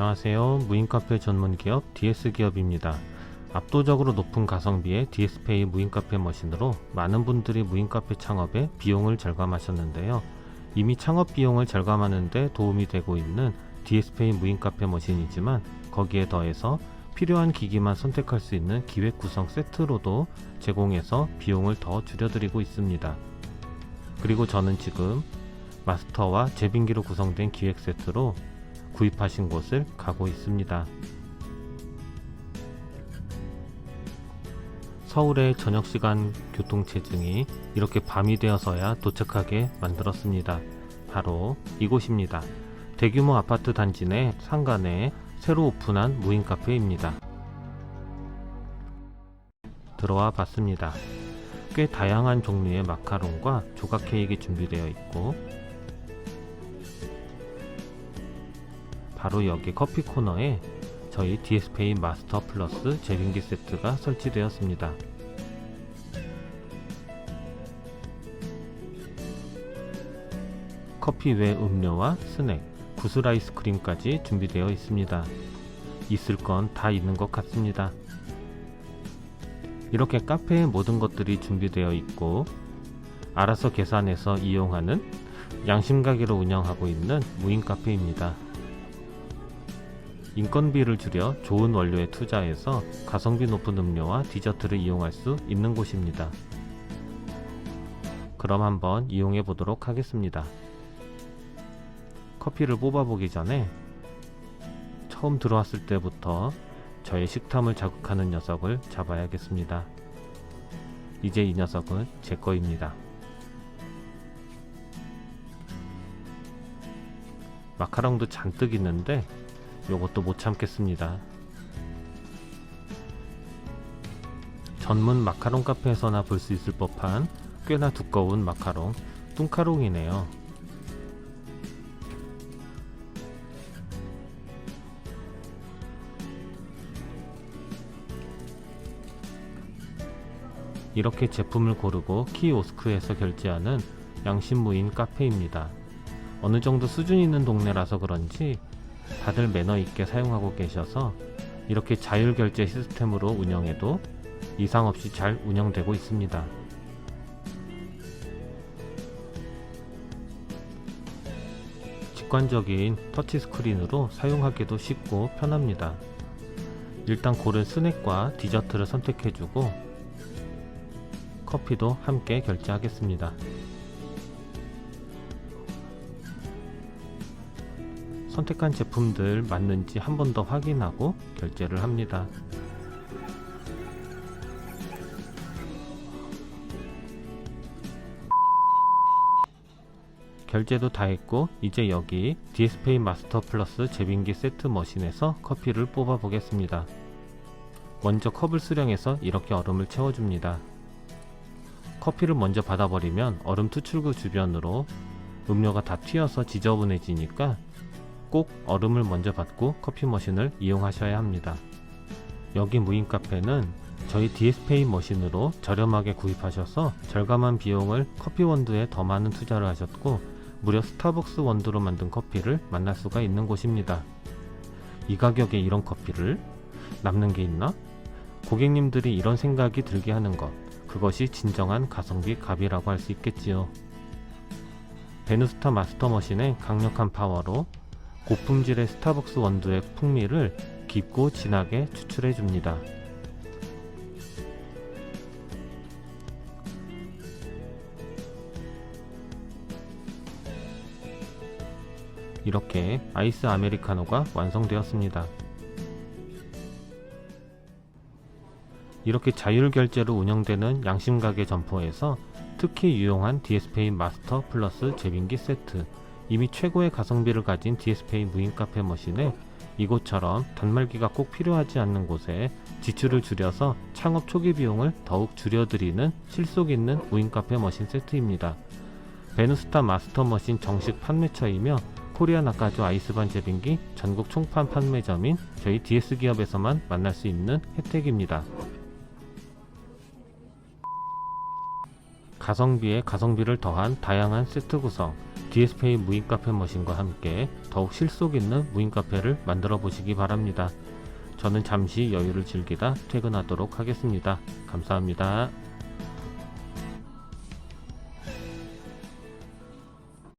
안녕하세요. 무인카페 전문 기업 DS기업입니다. 압도적으로 높은 가성비의 DS페이 무인카페 머신으로 많은 분들이 무인카페 창업에 비용을 절감하셨는데요. 이미 창업 비용을 절감하는 데 도움이 되고 있는 DS페이 무인카페 머신이지만 거기에 더해서 필요한 기기만 선택할 수 있는 기획 구성 세트로도 제공해서 비용을 더 줄여드리고 있습니다. 그리고 저는 지금 마스터와 제빙기로 구성된 기획 세트로 구입하신 곳을 가고 있습니다. 서울의 저녁 시간 교통 체증이 이렇게 밤이 되어서야 도착하게 만들었습니다. 바로 이곳입니다. 대규모 아파트 단지 내 상간에 새로 오픈한 무인 카페입니다. 들어와 봤습니다. 꽤 다양한 종류의 마카롱과 조각 케이크 준비되어 있고 바로 여기 커피 코너에 저희 DS페이 마스터 플러스 제빙기 세트가 설치되었습니다. 커피 외 음료와 스낵, 구슬 아이스크림까지 준비되어 있습니다. 있을 건 다 있는 것 같습니다. 이렇게 카페에 모든 것들이 준비되어 있고 알아서 계산해서 이용하는 양심 가게로 운영하고 있는 무인 카페입니다. 인건비를 줄여 좋은 원료에 투자해서 가성비 높은 음료와 디저트를 이용할 수 있는 곳입니다. 그럼 한번 이용해 보도록 하겠습니다. 커피를 뽑아 보기 전에 처음 들어왔을 때부터 저의 식탐을 자극하는 녀석을 잡아야겠습니다. 이제 이 녀석은 제 거입니다. 마카롱도 잔뜩 있는데 요것도 못 참겠습니다. 전문 마카롱 카페에서나 볼 수 있을 법한 꽤나 두꺼운 마카롱 뚱카롱이네요. 이렇게 제품을 고르고 키오스크에서 결제하는 양심무인 카페입니다. 어느 정도 수준 있는 동네라서 그런지 다들 매너 있게 사용하고 계셔서 이렇게 자율 결제 시스템으로 운영해도 이상 없이 잘 운영되고 있습니다. 직관적인 터치 스크린으로 사용하기도 쉽고 편합니다. 일단 고른 스낵과 디저트를 선택해주고 커피도 함께 결제하겠습니다. 선택한 제품들 맞는지 한 번 더 확인하고 결제를 합니다. 결제도 다 했고 이제 여기 DS페이 마스터 플러스 제빙기 세트 머신에서 커피를 뽑아 보겠습니다. 먼저 컵을 수령해서 이렇게 얼음을 채워줍니다. 커피를 먼저 받아버리면 얼음 투출구 주변으로 음료가 다 튀어서 지저분해지니까 꼭 얼음을 먼저 받고 커피 머신을 이용하셔야 합니다. 여기 무인 카페는 저희 DS페이 머신으로 저렴하게 구입하셔서 절감한 비용을 커피 원두에 더 많은 투자를 하셨고 무려 스타벅스 원두로 만든 커피를 만날 수가 있는 곳입니다. 이 가격에 이런 커피를 남는 게 있나? 고객님들이 이런 생각이 들게 하는 것 그것이 진정한 가성비 갑이라고 할 수 있겠지요. 베누스타 마스터 머신의 강력한 파워로 고품질의 스타벅스 원두의 풍미를 깊고 진하게 추출해 줍니다. 이렇게 아이스 아메리카노가 완성되었습니다. 이렇게 자율 결제로 운영되는 양심가게 점포에서 특히 유용한 DS페이 마스터 플러스 제빙기 세트 이미 최고의 가성비를 가진 DS페이 무인 카페 머신에 이곳처럼 단말기가 꼭 필요하지 않는 곳에 지출을 줄여서 창업 초기 비용을 더욱 줄여드리는 실속 있는 무인 카페 머신 세트입니다. 베누스타 마스터 머신 정식 판매처이며 코리아 나카조 아이스반 제빙기 전국 총판 판매점인 저희 DS 기업에서만 만날 수 있는 혜택입니다. 가성비에 가성비를 더한 다양한 세트 구성, DS페이 무인 카페 머신과 함께 더욱 실속 있는 무인 카페를 만들어 보시기 바랍니다. 저는 잠시 여유를 즐기다 퇴근하도록 하겠습니다. 감사합니다.